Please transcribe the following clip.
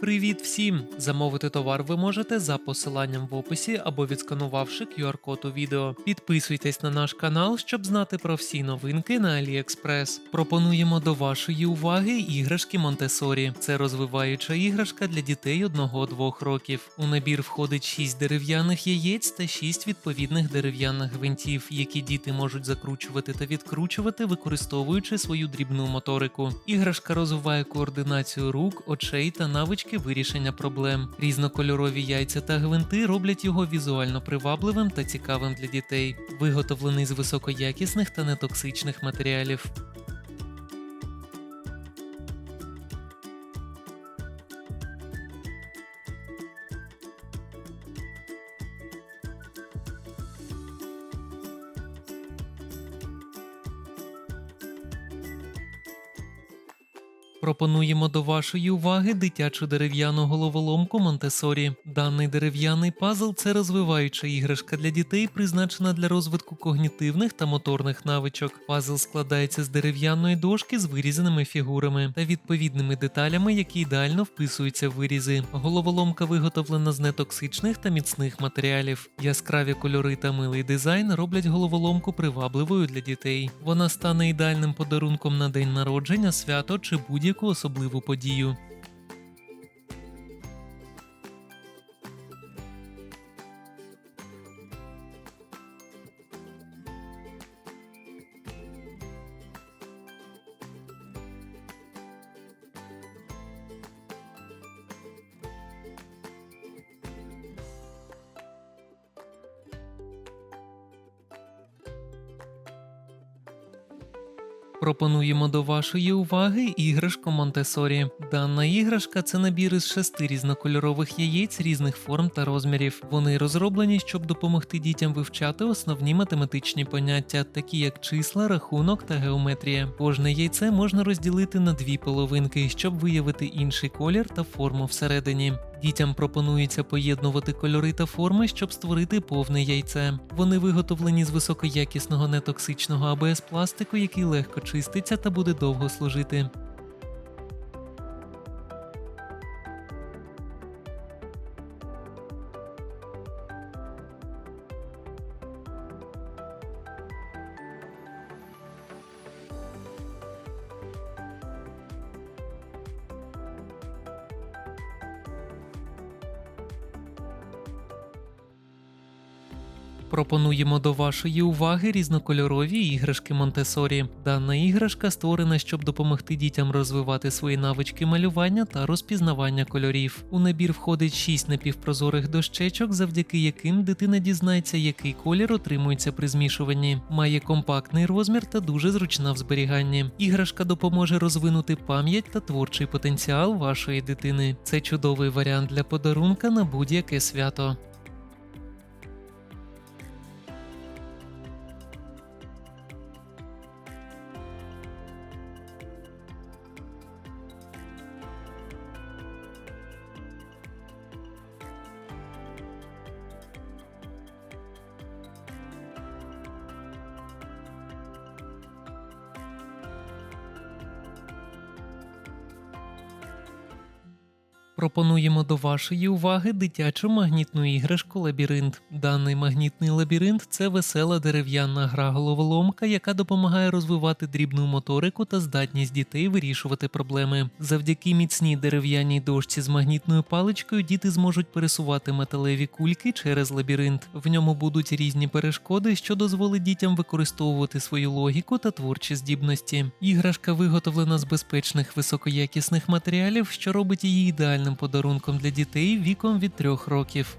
Привіт всім! Замовити товар ви можете за посиланням в описі або відсканувавши QR-код у відео. Підписуйтесь на наш канал, щоб знати про всі новинки на AliExpress. Пропонуємо до вашої уваги іграшки Монтесорі. Це розвиваюча іграшка для дітей 1-2 років. У набір входить 6 дерев'яних яєць та 6 відповідних дерев'яних гвинтів, які діти можуть закручувати та відкручувати, використовуючи свою дрібну моторику. Іграшка розвиває координацію рук, очей та навички вирішення проблем. Різнокольорові яйця та гвинти роблять його візуально привабливим та цікавим для дітей, виготовлений з високоякісних та нетоксичних матеріалів. Пропонуємо до вашої уваги дитячу дерев'яну головоломку Монтесорі. Даний дерев'яний пазл це розвиваюча іграшка для дітей, призначена для розвитку когнітивних та моторних навичок. Пазл складається з дерев'яної дошки з вирізаними фігурами та відповідними деталями, які ідеально вписуються в вирізи. Головоломка виготовлена з нетоксичних та міцних матеріалів. Яскраві кольори та милий дизайн роблять головоломку привабливою для дітей. Вона стане ідеальним подарунком на день народження, свято чи будь-яку особливу подію. Пропонуємо до вашої уваги іграшку Монтесорі. Дана іграшка це набір із шести різнокольорових яєць різних форм та розмірів. Вони розроблені, щоб допомогти дітям вивчати основні математичні поняття, такі як числа, рахунок та геометрія. Кожне яйце можна розділити на дві половинки, щоб виявити інший колір та форму всередині. Дітям пропонується поєднувати кольори та форми, щоб створити повне яйце. Вони виготовлені з високоякісного нетоксичного АБС пластику, який легко чиститься та буде довго служити. Пропонуємо до вашої уваги різнокольорові іграшки Монтесорі. Дана іграшка створена, щоб допомогти дітям розвивати свої навички малювання та розпізнавання кольорів. У набір входить 6 напівпрозорих дощечок, завдяки яким дитина дізнається, який колір отримується при змішуванні. Має компактний розмір та дуже зручна в зберіганні. Іграшка допоможе розвинути пам'ять та творчий потенціал вашої дитини. Це чудовий варіант для подарунка на будь-яке свято. Пропонуємо до вашої уваги дитячу магнітну іграшку Лабіринт. Даний магнітний лабіринт це весела дерев'яна гра головоломка, яка допомагає розвивати дрібну моторику та здатність дітей вирішувати проблеми. Завдяки міцній дерев'яній дошці з магнітною паличкою діти зможуть пересувати металеві кульки через лабіринт. В ньому будуть різні перешкоди, що дозволить дітям використовувати свою логіку та творчі здібності. Іграшка виготовлена з безпечних високоякісних матеріалів, що робить її ідеальним подарунком для дітей віком від 3 років.